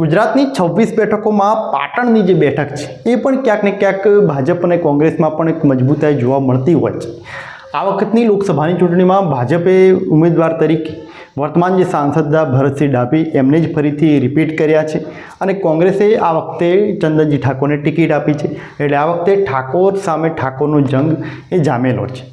ગુજરાતની છવ્વીસ બેઠકોમાં પાટણની જે બેઠક છે, એ પણ ક્યાંક ને ક્યાંક ભાજપ અને કોંગ્રેસમાં પણ એક મજબૂતાઈ જોવા મળતી હોય છે. આ વખતની લોકસભાની ચૂંટણીમાં ભાજપે ઉમેદવાર તરીકે વર્તમાન જે સાંસદ ભરતસિંહ ડાભી, એમને જ ફરીથી રિપીટ કર્યા છે અને કોંગ્રેસે આ વખતે ચંદનજી ઠાકોરને ટિકિટ આપી છે. એટલે આ વખતે ઠાકોર સામે ઠાકોરનો જંગ એ જામેલો છે.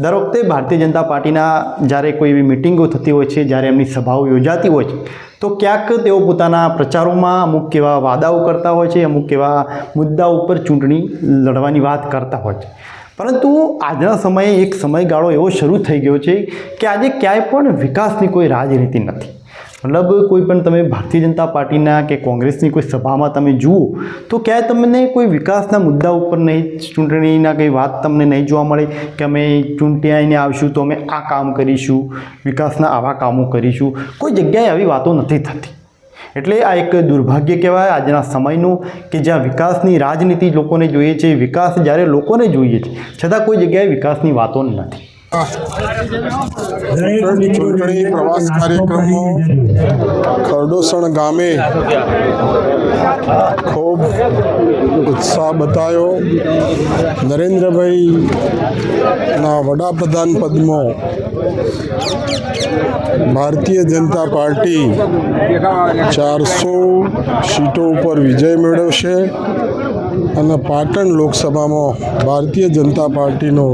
દર વખતે ભારતીય જનતા પાર્ટીના જ્યારે કોઈ એવી મિટિંગો થતી હોય છે, જ્યારે એમની સભાઓ યોજાતી હોય છે, તો ક્યાંક તેઓ પોતાના પ્રચારોમાં અમુક એવા વાદાઓ કરતા હોય છે, અમુક એવા મુદ્દાઓ ઉપર ચૂંટણી લડવાની વાત કરતા હોય છે. પરંતુ આજના સમયે એક સમયગાળો એવો શરૂ થઈ ગયો છે કે આજે ક્યાંય પણ વિકાસની કોઈ રાજનીતિ નથી. મતલબ કોઈ પણ તમે ભારતીય જનતા પાર્ટીના કે કોંગ્રેસની કોઈ સભામાં તમે જુઓ, તો ક્યાંય તમને કોઈ વિકાસના મુદ્દા ઉપર નહીં, ચૂંટણીના કંઈ વાત તમને નહીં જોવા મળે કે અમે ચૂંટણી આવીને આવશું તો અમે આ કામ કરીશું, વિકાસના આવા કામો કરીશું. કોઈ જગ્યાએ આવી વાતો નથી થતી. એટલે આ એક દુર્ભાગ્ય કહેવાય આજના સમયનું કે જ્યાં વિકાસની રાજનીતિ લોકોને જોઈએ છે, વિકાસ જ્યારે લોકોને જોઈએ છે, છતાં કોઈ જગ્યાએ વિકાસની વાતો નથી. ચૂંટણી પ્રવાસ કાર્યક્રમ ખરડોસણ ગામે ખૂબ ઉત્સાહ બતાવ્યો નરેન્દ્રભાઈના વડાપ્રધાન પદમો ભારતીય જનતા પાર્ટી ચારસો સીટો ઉપર વિજય મેળવશે. અને પાટણ લોકસભામાં ભારતીય જનતા પાર્ટીનો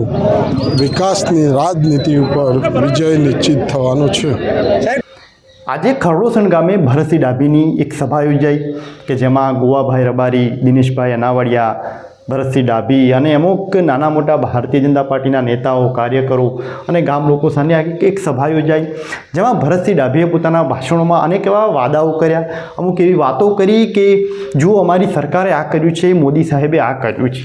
વિકાસની રાજનીતિ ઉપર વિજય નિશ્ચિત થવાનો છે. આજે ખરડોસણ ગામે ભરતસિંહ ડાભીની એક સભા યોજાઈ કે જેમાં ગોવાભાઈ રબારી, દિનેશભાઈ અનાવડિયા ભરતસિંહ ડાભી અને અમુક નાના મોટા ભારતીય જનતા પાર્ટીના નેતાઓ, કાર્યકરો અને ગામ લોકો સામે એક સભા યોજાઈ, જેમાં ભરતસિંહ ડાભીએ પોતાના ભાષણોમાં અનેક એવા વાદાઓ કર્યા. અમુક એવી વાતો કરી કે, જો અમારી સરકારે આ કર્યું છે, મોદી સાહેબે આ કર્યું છે.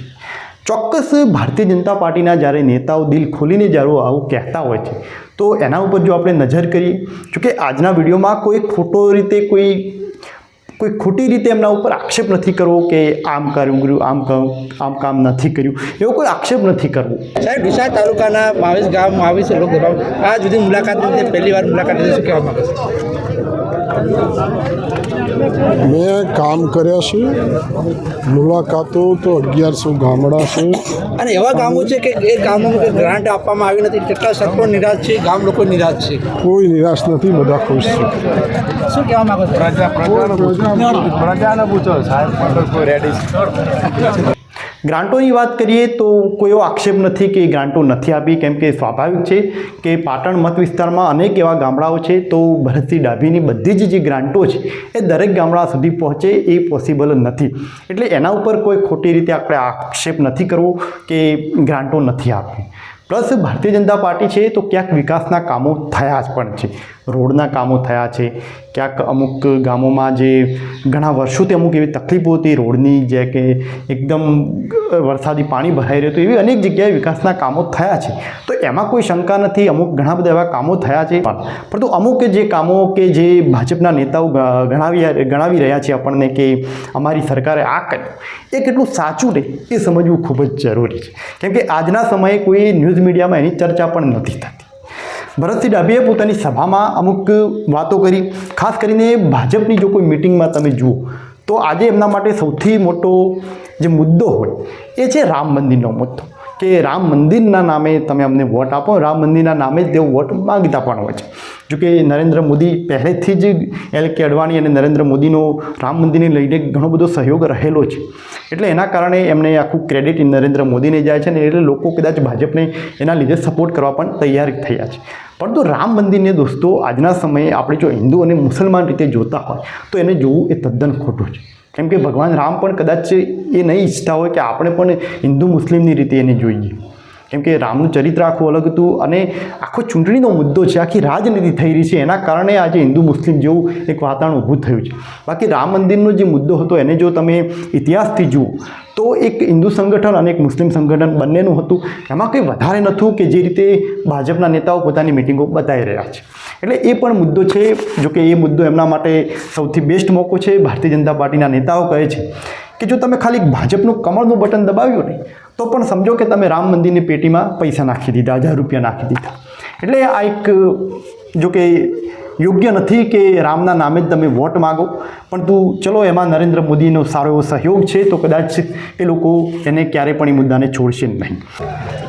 ચોક્કસ ભારતીય જનતા પાર્ટીના જ્યારે નેતાઓ દિલ ખોલીને જ્યારે આવું કહેતા હોય છે, તો એના ઉપર જો આપણે નજર કરીએ જોકે આજના વિડીયોમાં કોઈ ખોટો રીતે કોઈ કોઈ ખોટી રીતે એમના ઉપર આક્ષેપ નથી કરવો કે આમ કર્યું કર્યું, આમ આમ કામ નથી કર્યું, એવો કોઈ આક્ષેપ નથી કરવો. સાહેબ, વિશાળ તાલુકાના માવીસ ગામ માવીસ લોકસભા આ જુદી મુલાકાત પહેલી વાર મુલાકાત શું કહેવા માંગે મેં કામ કર્યા છે. મુલાકાતો તો અગિયારસો ગામડા છે. અને એવા ગામો છે કે એ ગામોમાં ગ્રાન્ટ આપવામાં આવી નથી. કેટલા સરપંચ નિરાશ છે ગામ લોકો નિરાશ છે. કોઈ નિરાશ નથી બધા ખુશ છે. શું કહેવા માંગો છો. ગ્રાન્ટોની વાત કરીએ તો કોઈ એવો આક્ષેપ નથી કે ગ્રાન્ટો નથી આપી, કેમ કે સ્વાભાવિક છે કે પાટણ મત વિસ્તારમાં અનેક એવા ગામડાઓ છે, તો ભરતસિંહ ડાભીની બધી જ જે ગ્રાન્ટો છે, એ દરેક ગામડા સુધી પહોંચે એ પોસિબલ નથી. એટલે એના ઉપર કોઈ ખોટી રીતે આપણે આક્ષેપ નથી કરવો કે ગ્રાન્ટો નથી આપી. પ્લસ ભારતીય જનતા પાર્ટી છે, તો ક્યાંક વિકાસના કામો થયા જ પણ છે. રોડના કામો થયા છે ક્યાંક અમુક ગામોમાં જે ઘણા વર્ષોથી અમુક એવી તકલીફો હતી, રોડની જે કે એકદમ વરસાદી પાણી ભરાઈ રહ્યું હતું, એવી અનેક જગ્યાએ વિકાસના કામો થયા છે. તો એમાં કોઈ શંકા નથી, અમુક ઘણા બધા એવા કામો થયા છે. પણ પરંતુ અમુક જે કામો કે જે ભાજપના નેતાઓ ગણાવી ગણાવી રહ્યા છે આપણને કે અમારી સરકારે આ કર્યું, એ કેટલું સાચું રહે એ સમજવું ખૂબ જ જરૂરી છે. કેમ કે આજના સમયે કોઈ ન્યૂઝ મીડિયામાં એની ચર્ચા પણ નથી થતી. ભરતસિંહ ડાભીએ પોતાની સભામાં અમુક વાતો કરી. ખાસ કરીને ભાજપની જો કોઈ મિટિંગમાં તમે જુઓ, તો આજે એમના માટે સૌથી મોટો જે મુદ્દો હોય, એ છે રામ મંદિરનો મુદ્દો. કે રામ મંદિરના નામે તમે અમને વોટ આપો. રામ મંદિરના નામે જ તેઓ વોટ માંગતા પણ હોય છે. જોકે નરેન્દ્ર મોદી પહેલેથી જ એલ કે અડવાણી અને નરેન્દ્ર મોદીનો રામ મંદિરને લઈને ઘણો બધો સહયોગ રહેલો છે. એટલે એના કારણે એમને આખું ક્રેડિટ નરેન્દ્ર મોદીને જાય છે ને એટલે લોકો કદાચ ભાજપને એના લીધે સપોર્ટ કરવા પણ તૈયાર થયા છે. પરંતુ રામ મંદિરને દોસ્તો, આજના સમયે આપણે જો હિન્દુ અને મુસલમાન રીતે જોતા હોય, તો એને જોવું એ તદ્દન ખોટું છે. કેમ કે ભગવાન રામ પણ કદાચ એ નહીં ઈચ્છતા હોય કે આપણે પણ હિન્દુ મુસ્લિમની રીતે એને જોઈએ. કેમ કે રામનું ચરિત્ર આખું અલગ હતું અને આખો ચૂંટણીનો મુદ્દો છે, આખી રાજનીતિ થઈ રહી છે, એના કારણે આજે હિન્દુ મુસ્લિમ જેવું એક વાતાવરણ ઊભું થયું છે. બાકી રામ મંદિરનો જે મુદ્દો હતો, એને જો તમે ઇતિહાસથી જુઓ તો એક હિન્દુ સંગઠન અને એક મુસ્લિમ સંગઠન બંનેનું હતું. એમાં કંઈ વધારે નહોતું કે જે રીતે ભાજપના નેતાઓ પોતાની મિટિંગો બતાવી રહ્યા છે. એટલે એ પણ મુદ્દો છે, જો કે એ મુદ્દો એમના માટે સૌથી બેસ્ટ મોકો છે, ભારતીય જનતા પાર્ટીના નેતાઓ કહે છે કે જો તમે ખાલી ભાજપનું કમળનું બટન દબાવ્યું ને તો પણ સમજો કે તમે રામ મંદિરની પેટીમાં પૈસા નાખી દીધા, હજાર રૂપિયા નાખી દીધા. એટલે આ એક, જો કે યોગ્ય નથી કે રામના નામે જ તમે વોટ માગો. પરંતુ ચલો એમાં નરેન્દ્ર મોદીનો સારો એવો સહયોગ છે, તો કદાચ એ લોકો એને ક્યારે પણ એ મુદ્દાને છોડશે નહીં.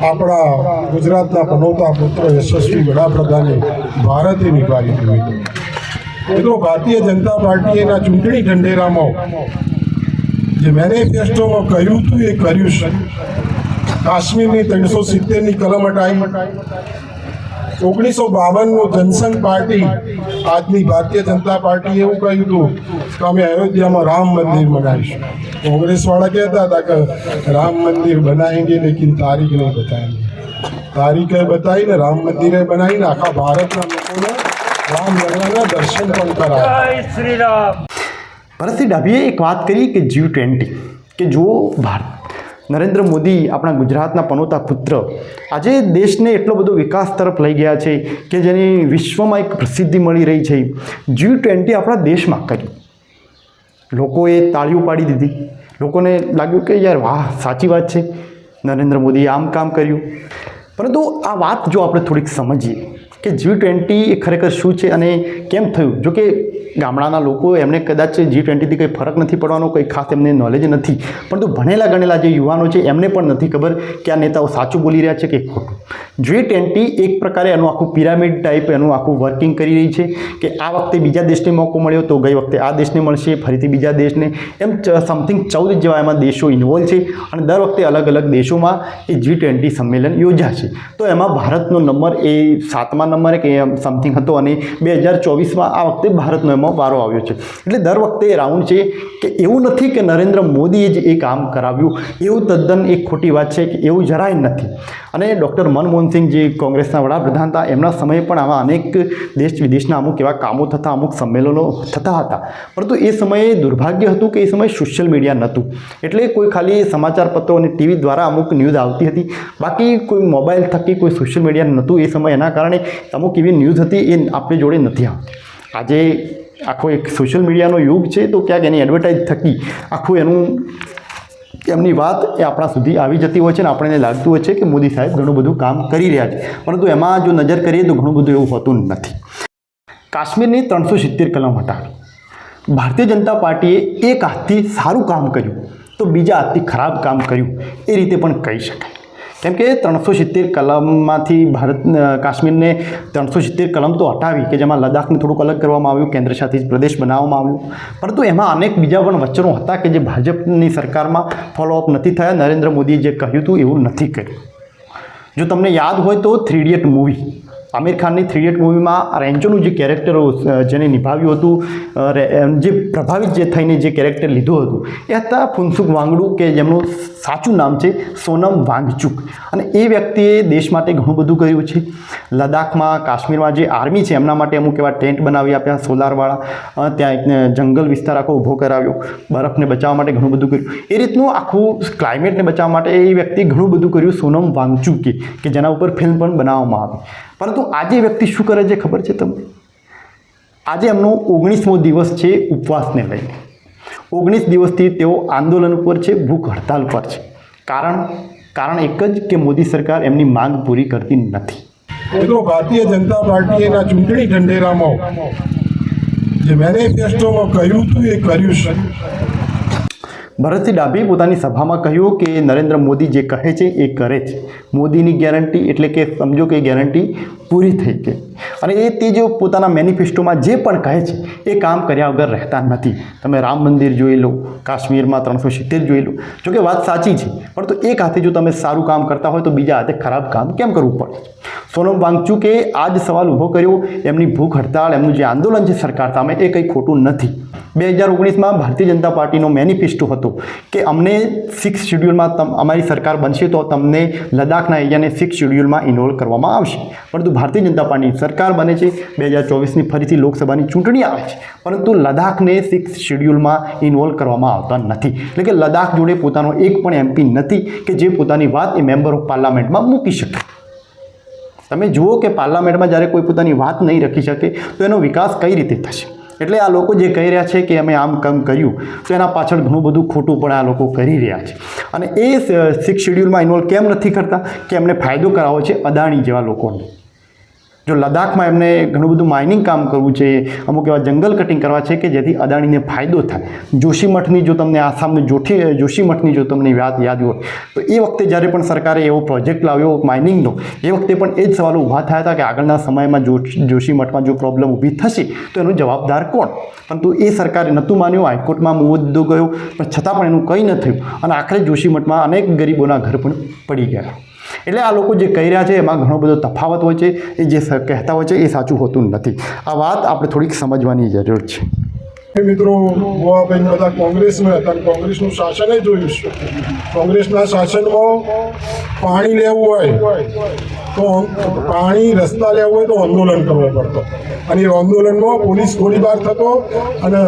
આપણા ગુજરાતના પનોતા પુત્ર યશસ્વી વડાપ્રધાને ભારતે નિભાવી દીધું મિત્રો, ભારતીય જનતા પાર્ટીએ એના ચૂંટણી ઢંઢેરામાં જે મેનિફેસ્ટોમાં કહ્યું હતું એ કર્યું છે. કાશ્મીરની ત્રણસો સિત્તેરની કલમ હટાવી ઓગણીસો બાવનનું જનસંઘ પાર્ટી આજની ભારતીય જનતા પાર્ટીએ એવું કહ્યું હતું કે અમે અયોધ્યામાં રામ મંદિર બનાવીશું. કોંગ્રેસ વાળા કહેતા હતા કે રામ મંદિર બનાવેંગે લેકિન તારીખ નહીં બતાવેંગે તારીખે બતાવીને રામ મંદિરે બનાવીને આખા ભારતના લોકોને રામ લલ્લાના દર્શન પણ કરાયા. ભરતસિંહ ડાભીએ એક વાત કરી કે જી ટ્વેન્ટી કે જો ભારત નરેન્દ્ર મોદી આપણા ગુજરાતના પનોતા પુત્ર. આજે દેશને એટલો બધો વિકાસ તરફ લઈ ગયા છે કે જેની વિશ્વમાં એક પ્રસિદ્ધિ મળી રહી છે. જી ટ્વેન્ટી આપણા દેશમાં કર્યું. લોકોએ તાળીઓ પાડી દીધી. લોકોને લાગ્યું કે યાર વાહ, સાચી વાત છે. નરેન્દ્ર મોદીએ આમ કામ કર્યું. પરંતુ આ વાત જો આપણે થોડીક સમજીએ કે જી ટ્વેન્ટી એ ખરેખર શું છે અને કેમ થયું? જો કે ગામડાના લોકો એમને કદાચ જી ટ્વેન્ટીથી કંઈ ફરક નથી પડવાનો, કંઈ ખાસ એમને નોલેજ નથી. પરંતુ ભણેલા ગણેલા જે યુવાનો છે, એમને પણ નથી ખબર કે આ નેતાઓ સાચું બોલી રહ્યા છે કે ખોટું. જી ટ્વેન્ટી એક પ્રકારે એનું આખું પિરામિડ ટાઈપ એનું આખું વર્કિંગ કરી રહી છે કે આ વખતે બીજા દેશને મોકો મળ્યો તો ગઈ વખતે આ દેશને મળશે, ફરીથી બીજા દેશને. એમ સમથિંગ ચૌદ જેવા એમાં દેશો ઇન્વોલ્વ છે અને દર વખતે અલગ અલગ દેશોમાં એ જી ટ્વેન્ટી સંમેલન યોજાશે. તો એમાં ભારતનો નંબર એ સાતમા નંબરે કે સમથિંગ હતો અને બે હજાર ચોવીસમાં આ વખતે ભારતનો એમાં વારો આવ્યો છે. એટલે દર વખતે રાઉન્ડ છે કે એવું નથી કે નરેન્દ્ર મોદીએ જ એ કામ કરાવ્યું. એવું તદ્દન એક ખોટી વાત છે કે એવું જરાય નથી. અને ડૉક્ટર મનમોહનસિંહ જે કોંગ્રેસના વડાપ્રધાન હતા, એમના સમયે પણ આવા અનેક દેશ વિદેશના અમુક એવા કામો થતા, અમુક સંમેલનો થતા હતા. પરંતુ એ સમયે દુર્ભાગ્ય હતું કે એ સમયે સોશિયલ મીડિયા નહોતું. એટલે કોઈ ખાલી સમાચારપત્રો અને ટીવી દ્વારા અમુક ન્યૂઝ આવતી હતી. બાકી કોઈ મોબાઈલ થકી કોઈ સોશિયલ મીડિયા નહોતું એ સમય. એના કારણે અમુક એવી ન્યૂઝ હતી એ આપણી જોડે નથી આવતી આજે આખો એક સોશિયલ મીડિયાનો યુગ છે, તો ક્યાંક એની એડવર્ટાઇઝ થકી આખું એનું એમની વાત એ આપણા સુધી આવી જતી હોય છે ને આપણને લાગતું હોય છે કે મોદી સાહેબ ઘણું બધું કામ કરી રહ્યા છે. પરંતુ એમાં જો નજર કરીએ તો ઘણું બધું એવું હોતું નથી. કાશ્મીરની ત્રણસો સિત્તેર કલમ હટાવી ભારતીય જનતા પાર્ટીએ એક હાથથી સારું કામ કર્યું તો બીજા હાથથી ખરાબ કામ કર્યું. એ રીતે પણ કહી શકાય. કેમ કે ત્રણસો સિત્તેર કલમમાંથી ભારત કાશ્મીરને ત્રણસો સિત્તેર કલમ તો હટાવી કે જેમાં લદ્દાખને થોડુંક અલગ કરવામાં આવ્યું, કેન્દ્ર શાસિત પ્રદેશ બનાવવામાં આવ્યું. પરંતુ એમાં અનેક બીજા પણ વચનો હતા કે જે ભાજપની સરકારમાં ફોલોઅપ નથી થયા. નરેન્દ્ર મોદીએ જે કહ્યું હતું એવું નથી કર્યું. જો તમને યાદ હોય તો થ્રી ઇડિયટ મૂવી આમિર ખાનની થ્રી એટ મૂવીમાં રેન્ચોનું જે કેરેક્ટર જેને નિભાવ્યું હતું જે પ્રભાવિત જે થઈને જે કેરેક્ટર લીધું હતું, એ હતા ફુનસુક વાંગડુ કે જેમનું સાચું નામ છે સોનમ વાંગચુક. અને એ વ્યક્તિએ દેશ માટે ઘણું બધું કર્યું છે. લદ્દાખમાં, કાશ્મીરમાં જે આર્મી છે, એમના માટે અમુક એવા ટેન્ટ બનાવી આપ્યા, સોલારવાળા ત્યાં એક જંગલ વિસ્તાર આખો ઊભો કરાવ્યો, બરફને બચાવવા માટે ઘણું બધું કર્યું. એ રીતનું આખું ક્લાઇમેટને બચાવવા માટે એ વ્યક્તિ ઘણું બધું કર્યું સોનમ વાંગચુકે, કે જેના ઉપર ફિલ્મ પણ બનાવવામાં આવી. પરંતુ આજે વ્યક્તિ શું કરે છે ખબર છે તમને? આજે એમનો ઓગણીસમો દિવસ છે ઉપવાસને લઈને. ઓગણીસ દિવસથી તેઓ આંદોલન ઉપર છે, ભૂખ હડતાલ પર છે. કારણ કારણ એક જ કે મોદી સરકાર એમની માંગ પૂરી કરતી નથી. મિત્રો ભારતીય જનતા પાર્ટીએ એના ચૂંટણી ઢંઢેરામાં જે મેનિફેસ્ટોમાં કહ્યું હતું એ કર્યું છે. ભરતસિંહ ડાભી પોતાની સભામાં કહ્યું કે નરેન્દ્ર મોદી જે કહે છે એ કરે છે મોદીની ગેરંટી એટલે કે સમજો કે ગેરંટી પૂરી થઈ ગઈ. અને એ તે જો પોતાના મેનિફેસ્ટોમાં જે પણ કહે છે, એ કામ કર્યા વગર રહેતા નથી. તમે રામ મંદિર જોઈ લો, કાશ્મીરમાં ત્રણસો સિત્તેર જોઈ લો. જોકે વાત સાચી છે, પરંતુ એક હાથે જો તમે સારું કામ કરતા હોય તો બીજા હાથે ખરાબ કામ કેમ કરવું પડે? સોનમ વાંગચુકે આ જ સવાલ ઊભો કર્યો, એમની ભૂખ હડતાળ, એમનું જે આંદોલન છે સરકાર સામે એ કંઈ ખોટું નથી. બે હજાર ઓગણીસમાં ભારતીય જનતા પાર્ટીનો મેનિફેસ્ટો હતો કે અમને સિક્સ શેડ્યુલમાં અમારી સરકાર બનશે તો તમને લદ્દાખના એરિયાને સિક્સ શેડ્યુલમાં ઇન્વોલ્વ કરવામાં આવશે. પરંતુ ભારતીય જનતા પાર્ટીની સરકાર બને છે. બે હજાર ચોવીસની ફરીથી લોકસભાની ચૂંટણી આવે છે. પરંતુ લદ્દાખને સિક્સ શેડ્યુલમાં ઇન્વોલ્વ કરવામાં આવતા નથી. એટલે કે લદ્દાખ જોડે પોતાનો એક પણ એમપી નથી કે જે પોતાની વાત એ મેમ્બર ઓફ પાર્લામેન્ટમાં મૂકી શકે. તમે જુઓ કે પાર્લામેન્ટમાં જ્યારે કોઈ પોતાની વાત નહીં રાખી શકે, તો એનો વિકાસ કઈ રીતે થશે? એટલે આ લોકો જે કહી રહ્યા છે કે અમે આમ કામ કર્યું, તો એના પાછળ ઘણું બધું ખોટું પણ આ લોકો કરી રહ્યા છે. અને એ સિક્સ શેડ્યુલમાં ઇન્વોલ્વ કેમ નથી કરતા? કે એમને ફાયદો કરાવો છે અદાણી જેવા લોકોને. જો લદ્દાખમાં એમને ઘણું બધું માઇનિંગ કામ કરવું છે, અમુક એવા જંગલ કટિંગ કરવા છે કે જેથી અદાણીને ફાયદો થાય. જોશીમઠની જો તમને આસામની જોઠી જોશીમઠની જો તમને વાત યાદ હોય, તો એ વખતે જ્યારે પણ સરકારે એવો પ્રોજેક્ટ લાવ્યો માઇનિંગનો એ વખતે પણ એ જ સવાલો ઊભા થયા હતા કે આગળના સમયમાં જોશીમઠમાં જો પ્રોબ્લેમ ઊભી થશે, તો એનો જવાબદાર કોણ? પરંતુ એ સરકારે નહોતું માન્યું, હાઈકોર્ટમાં મુદ્દો ગયો, પણ છતાં પણ એનું કંઈ ન થયું. અને આખરે જોશીમઠમાં અનેક ગરીબોના ઘર પણ પડી ગયા. એટલે આ લોકો જે કહી રહ્યા છે, એમાં ઘણો બધો તફાવત હોય છે, એ જે કહેતા હોય છે, એ સાચું હોતું નથી. આ વાત આપણે થોડીક સમજવાની જરૂર છે. મિત્રો ગોવાબેન બધા કોંગ્રેસમાં હતા કોંગ્રેસનું શાસન જોયું છે. કોંગ્રેસના શાસનમાં પાણી લેવું હોય, તો પાણી રસ્તા લેવું હોય તો આંદોલન કરવું પડતો. અને એ આંદોલનમાં પોલીસ ગોળીબાર થતો અને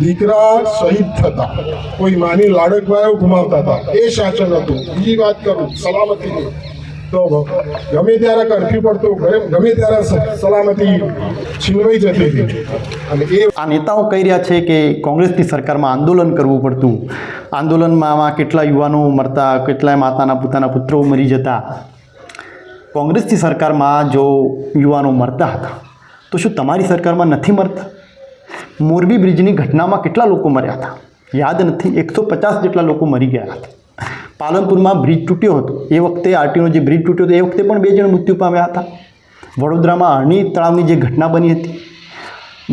દીકરા શહીદ થતા. કોઈ માની લાડકભાઈઓ ગુમાવતા હતા. એ શાસન હતું. બીજી વાત કરું સલામતીની તો ગમે ત્યારે કરફ્યુ પડતો ગમે- ત્યારે સલામતી છીનવાઈ જતી હતી. એ આ નેતાઓ કહી રહ્યા છે કે કોંગ્રેસની સરકારમાં આંદોલન કરવું પડતું. આંદોલનમાં આમાં કેટલા યુવાનો મરતા, કેટલાય માતાના પોતાના પુત્રો મરી જતા. કોંગ્રેસની સરકારમાં જો યુવાનો મરતા હતા, તો શું તમારી સરકારમાં નથી મરતા? મોરબી બ્રિજની ઘટનામાં કેટલા લોકો મર્યા હતા? યાદ નથી, એકસો પચાસ જેટલા લોકો મરી ગયા હતા. પાલનપુરમાં બ્રિજ તૂટ્યો હતો. એ વખતે આરટીનો જે બ્રિજ તૂટ્યો હતો, એ વખતે પણ બે જણ મૃત્યુ પામ્યા હતા. વડોદરામાં અરણી તળાવની જે ઘટના બની હતી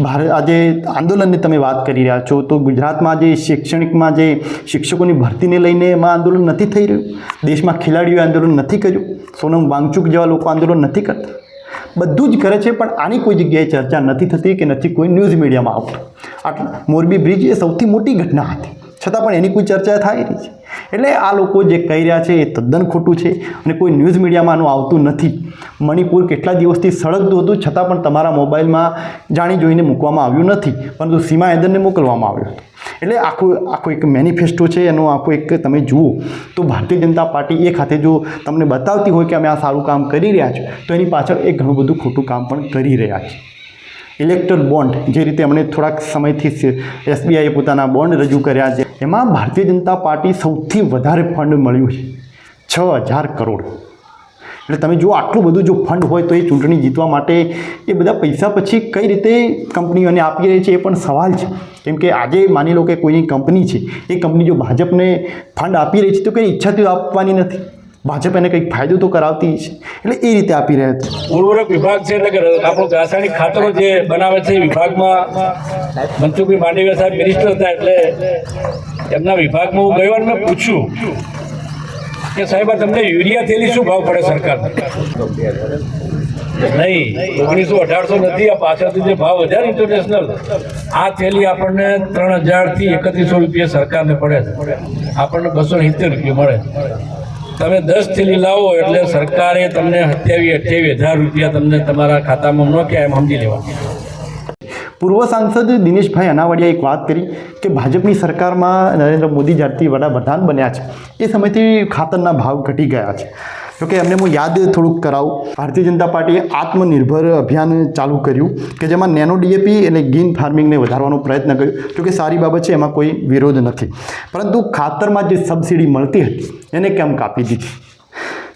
ભારત આજે આંદોલનની તમે વાત કરી રહ્યા છો, તો ગુજરાતમાં જે શૈક્ષણિકમાં જે શિક્ષકોની ભરતીને લઈને એમાં આંદોલન નથી થઈ રહ્યું, દેશમાં ખેલાડીઓએ આંદોલન નથી કર્યું, સોનમ વાંગચુક જેવા લોકો આંદોલન નથી કરતા. બધું જ કરે છે, પણ આની કોઈ જગ્યાએ ચર્ચા નથી થતી કે નથી કોઈ ન્યૂઝ મીડિયામાં આવતું આટલા, મોરબી બ્રિજ એ સૌથી મોટી ઘટના હતી. છતાં પણ એની કોઈ ચર્ચા થાય રહી છે. એટલે આ લોકો જે કહી રહ્યા છે એ તદ્દન ખોટું છે અને કોઈ ન્યૂઝ મીડિયામાં આવતું નથી. મણિપુર કેટલા દિવસથી સળગતું હતું છતાં પણ તમારા મોબાઈલમાં જાણી જોઈને મૂકવામાં આવ્યું નથી. પરંતુ સીમા હેદરને મોકલવામાં આવ્યો. હતો એટલે આખું આખું એક મેનિફેસ્ટો છે, એનો આખો એક તમે જુઓ તો ભારતીય જનતા પાર્ટી એ ખાતે જો તમને બતાવતી હોય કે અમે આ સારું કામ કરી રહ્યા છો, તો એની પાછળ એ ઘણું બધું ખોટું કામ પણ કરી રહ્યા છે. ઇલેક્ટર બોન્ડ જે રીતે અમને થોડાક સમયથી એસબીઆઈએ પોતાના બોન્ડ રજૂ કર્યા છે, એમાં ભારતીય જનતા પાર્ટી સૌથી વધારે ફંડ મળ્યું છે, છ હજાર કરોડ. એટલે તમે જો આટલું બધું જો ફંડ હોય તો એ ચૂંટણી જીતવા માટે એ બધા પૈસા પછી કઈ રીતે કંપનીઓને આપી રહી છે એ પણ સવાલ છે. કેમ કે આજે માની લો કે કોઈની કંપની છે, એ કંપની જો ભાજપને ફંડ આપી રહી છે તો કંઈ ઈચ્છાથી આપવાની નથી. ભાજપ એને કંઈક ફાયદો તો કરાવતી છે એટલે એ રીતે આપી રહ્યા છે. ઉર્વરક વિભાગ છે એટલે કે આપણું રાસાયણિક ખાતરો જે બનાવે છે વિભાગમાં મનસુખભાઈ માંડવીયા સાહેબ મિનિસ્ટર હતા એટલે એમના વિભાગમાં હું ગયો અને મેં પૂછ્યું કે સાહેબ તમને યુરિયા થેલી શું ભાવ પડે સરકાર? નહીં, ઓગણીસો અઢારસો નથી, આ પાછળથી જે ભાવ હજાર ઇન્ટરનેશનલ આ થેલી આપણને ત્રણ હજારથી એકત્રીસો રૂપિયા સરકારને પડે આપણને બસો સિત્તેર રૂપિયા મળે તમે દસ થેલી લાવો એટલે સરકારે તમને સત્યાવીસ, અઠ્યાવીસ હજાર રૂપિયા તમને તમારા ખાતામાં ન કે એમ સમજી લેવા. પૂર્વ સાંસદ દિનેશભાઈ અનાવાડિયાએ એક વાત કરી કે ભાજપની સરકારમાં નરેન્દ્ર મોદી જ્યારથી વડાપ્રધાન બન્યા છે, એ સમયથી ખાતરના ભાવ ઘટી ગયા છે. જોકે એમને હું યાદ થોડુંક કરાવું. ભારતીય જનતા પાર્ટીએ આત્મનિર્ભર અભિયાન ચાલુ કર્યું કે જેમાં નેનો ડીએપી અને ગીન ફાર્મિંગને વધારવાનો પ્રયત્ન કર્યો. જોકે સારી બાબત છે, એમાં કોઈ વિરોધ નથી. પરંતુ ખાતરમાં જે સબસિડી મળતી હતી, એને કેમ કાપી દીધી?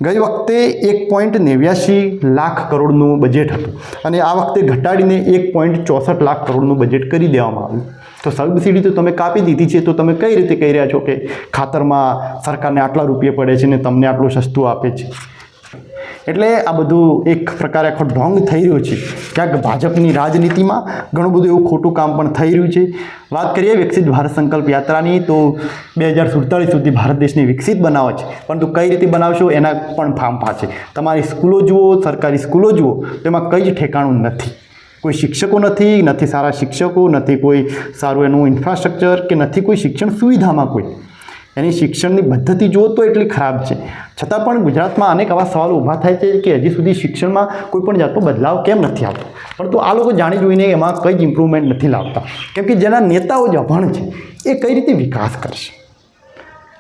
ગઈ વખતે એક પોઈન્ટ નેવ્યાસી લાખ કરોડનું બજેટ હતું. અને આ વખતે ઘટાડીને એક પોઈન્ટ ચોસઠ લાખ કરોડનું બજેટ કરી દેવામાં આવ્યું. તો સબસિડી તો તમે કાપી દીધી છે, તો તમે કઈ રીતે કહી રહ્યા છો કે ખાતરમાં સરકારને આટલા રૂપિયા પડે છે ને તમને આટલું સસ્તું આપે છે? એટલે આ બધું એક પ્રકારે આખો ઢોંગ થઈ રહ્યો છે. ક્યાંક ભાજપની રાજનીતિમાં ઘણું બધું એવું ખોટું કામ પણ થઈ રહ્યું છે. વાત કરીએ વિકસિત ભારત સંકલ્પ યાત્રાની, તો બે હજાર સુડતાળીસ સુધી ભારત દેશને વિકસિત બનાવે છે. પરંતુ કઈ રીતે બનાવશો એના પણ ફાંફા છે તમારી સ્કૂલો જુઓ, સરકારી સ્કૂલો જુઓ તેમાં કંઈ જ ઠેકાણું નથી. કોઈ શિક્ષકો નથી નથી સારા શિક્ષકો, નથી કોઈ સારું એનું ઇન્ફ્રાસ્ટ્રક્ચર કે નથી કોઈ શિક્ષણ સુવિધામાં કોઈ. એની શિક્ષણની પદ્ધતિ જુઓ તો એટલી ખરાબ છે. છતાં પણ ગુજરાતમાં અનેક આવા સવાલો ઊભા થાય છે કે હજી સુધી શિક્ષણમાં કોઈ પણ જાતનો બદલાવ કેમ નથી આવતો? પરંતુ આ લોકો જાણી જોઈને એમાં કંઈ જ ઇમ્પ્રુવમેન્ટ નથી લાવતા. કેમ કે જેના નેતાઓ જ અભણ છે, એ કઈ રીતે વિકાસ કરશે?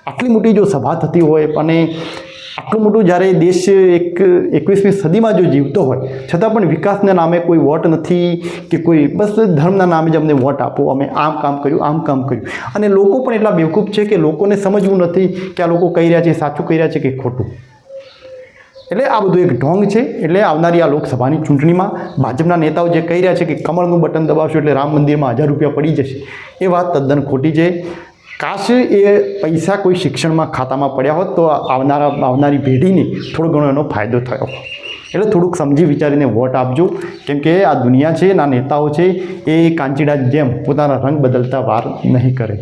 આટલી મોટી જો સભા થતી હોય અને આટલું મોટું જ્યારે દેશ એક એકવીસમી સદીમાં જો જીવતો હોય, છતાં પણ વિકાસના નામે કોઈ વોટ નથી કે કોઈ બસ ધર્મના નામે જ અમને વોટ આપો, અમે આમ કામ કર્યું, આમ કામ કર્યું. અને લોકો પણ એટલા બેવકૂફ છે કે લોકોને સમજવું નથી કે આ લોકો કહી રહ્યા છે, સાચું કહી રહ્યા છે કે ખોટું. એટલે આ બધું એક ઢોંગ છે, એટલે આવનારી આ લોકસભાની ચૂંટણીમાં ભાજપના નેતાઓ જે કહી રહ્યા છે કે કમળનું બટન દબાવશો એટલે રામ મંદિરમાં હજાર રૂપિયા પડી જશે, એ વાત તદ્દન ખોટી છે. કાશ એ પૈસા કોઈ શિક્ષણમાં ખાતામાં પડ્યા હોત તો આવનારા, આવનારી પેઢીને થોડો ઘણો એનો ફાયદો થયો. એટલે થોડુંક સમજી વિચારીને વોટ આપજો. કેમ કે આ દુનિયા છે ના નેતાઓ છે, એ કાંચીડા જેમ પોતાના રંગ બદલતા વાર નહીં કરે.